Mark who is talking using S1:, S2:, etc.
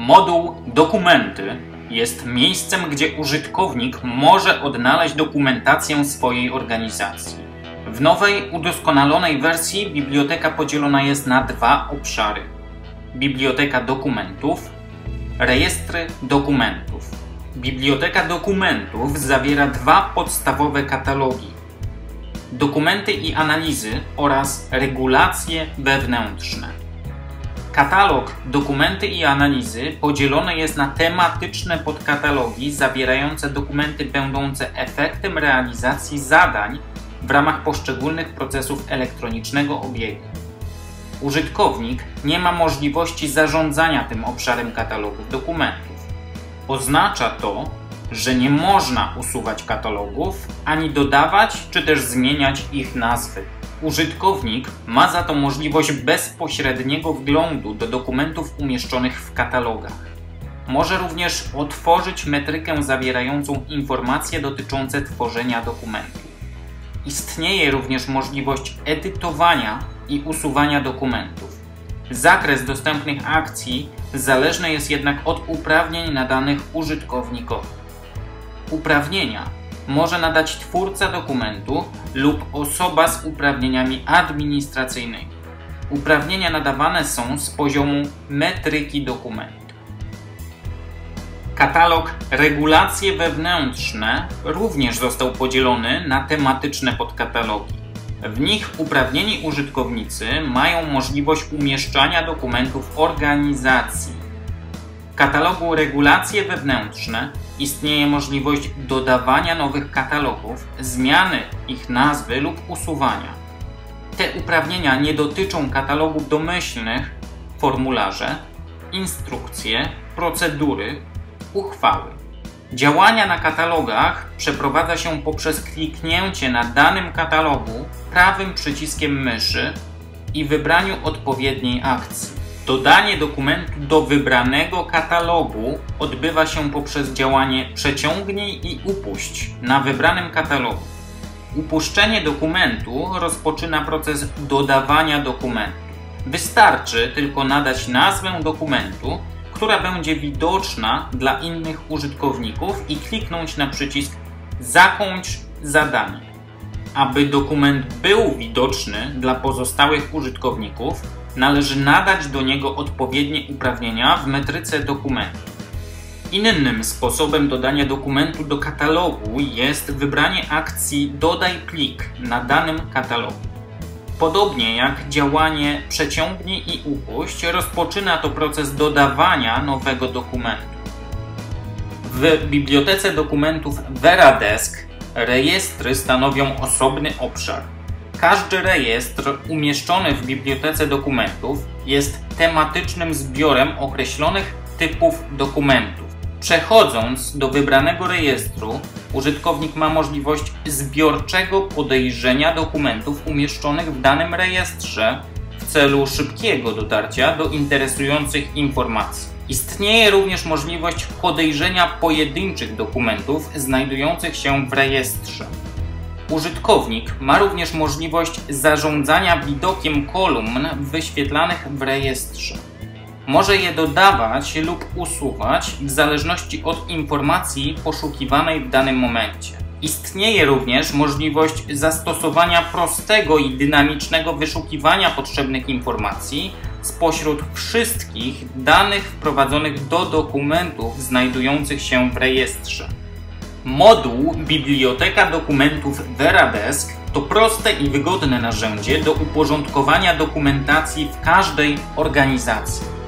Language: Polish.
S1: Moduł Dokumenty jest miejscem, gdzie użytkownik może odnaleźć dokumentację swojej organizacji. W nowej, udoskonalonej wersji biblioteka podzielona jest na dwa obszary: Biblioteka Dokumentów, Rejestry Dokumentów. Biblioteka Dokumentów zawiera dwa podstawowe katalogi: dokumenty i analizy oraz regulacje wewnętrzne. Katalog Dokumenty i analizy podzielony jest na tematyczne podkatalogi zawierające dokumenty będące efektem realizacji zadań w ramach poszczególnych procesów elektronicznego obiegu. Użytkownik nie ma możliwości zarządzania tym obszarem katalogów dokumentów. Oznacza to, że nie można usuwać katalogów ani dodawać czy też zmieniać ich nazwy. Użytkownik ma za to możliwość bezpośredniego wglądu do dokumentów umieszczonych w katalogach. Może również otworzyć metrykę zawierającą informacje dotyczące tworzenia dokumentu. Istnieje również możliwość edytowania i usuwania dokumentów. Zakres dostępnych akcji zależny jest jednak od uprawnień nadanych użytkownikowi. Uprawnienia może nadać twórca dokumentu lub osoba z uprawnieniami administracyjnymi. Uprawnienia nadawane są z poziomu metryki dokumentu. Katalog Regulacje wewnętrzne również został podzielony na tematyczne podkatalogi. W nich uprawnieni użytkownicy mają możliwość umieszczania dokumentów organizacji. W katalogu Regulacje wewnętrzne istnieje możliwość dodawania nowych katalogów, zmiany ich nazwy lub usuwania. Te uprawnienia nie dotyczą katalogów domyślnych, formularze, instrukcje, procedury, uchwały. Działania na katalogach przeprowadza się poprzez kliknięcie na danym katalogu prawym przyciskiem myszy i wybraniu odpowiedniej akcji. Dodanie dokumentu do wybranego katalogu odbywa się poprzez działanie przeciągnij i upuść na wybranym katalogu. Upuszczenie dokumentu rozpoczyna proces dodawania dokumentu. Wystarczy tylko nadać nazwę dokumentu, która będzie widoczna dla innych użytkowników i kliknąć na przycisk Zakończ zadanie. Aby dokument był widoczny dla pozostałych użytkowników, należy nadać do niego odpowiednie uprawnienia w metryce dokumentu. Innym sposobem dodania dokumentu do katalogu jest wybranie akcji Dodaj plik na danym katalogu. Podobnie jak działanie Przeciągnij i upuść, rozpoczyna to proces dodawania nowego dokumentu. W bibliotece dokumentów Veradesk rejestry stanowią osobny obszar. Każdy rejestr umieszczony w bibliotece dokumentów jest tematycznym zbiorem określonych typów dokumentów. Przechodząc do wybranego rejestru, użytkownik ma możliwość zbiorczego podejrzenia dokumentów umieszczonych w danym rejestrze celu szybkiego dotarcia do interesujących informacji. Istnieje również możliwość podejrzenia pojedynczych dokumentów znajdujących się w rejestrze. Użytkownik ma również możliwość zarządzania widokiem kolumn wyświetlanych w rejestrze. Może je dodawać lub usuwać w zależności od informacji poszukiwanej w danym momencie. Istnieje również możliwość zastosowania prostego i dynamicznego wyszukiwania potrzebnych informacji spośród wszystkich danych wprowadzonych do dokumentów znajdujących się w rejestrze. Moduł Biblioteka Dokumentów Veradesk to proste i wygodne narzędzie do uporządkowania dokumentacji w każdej organizacji.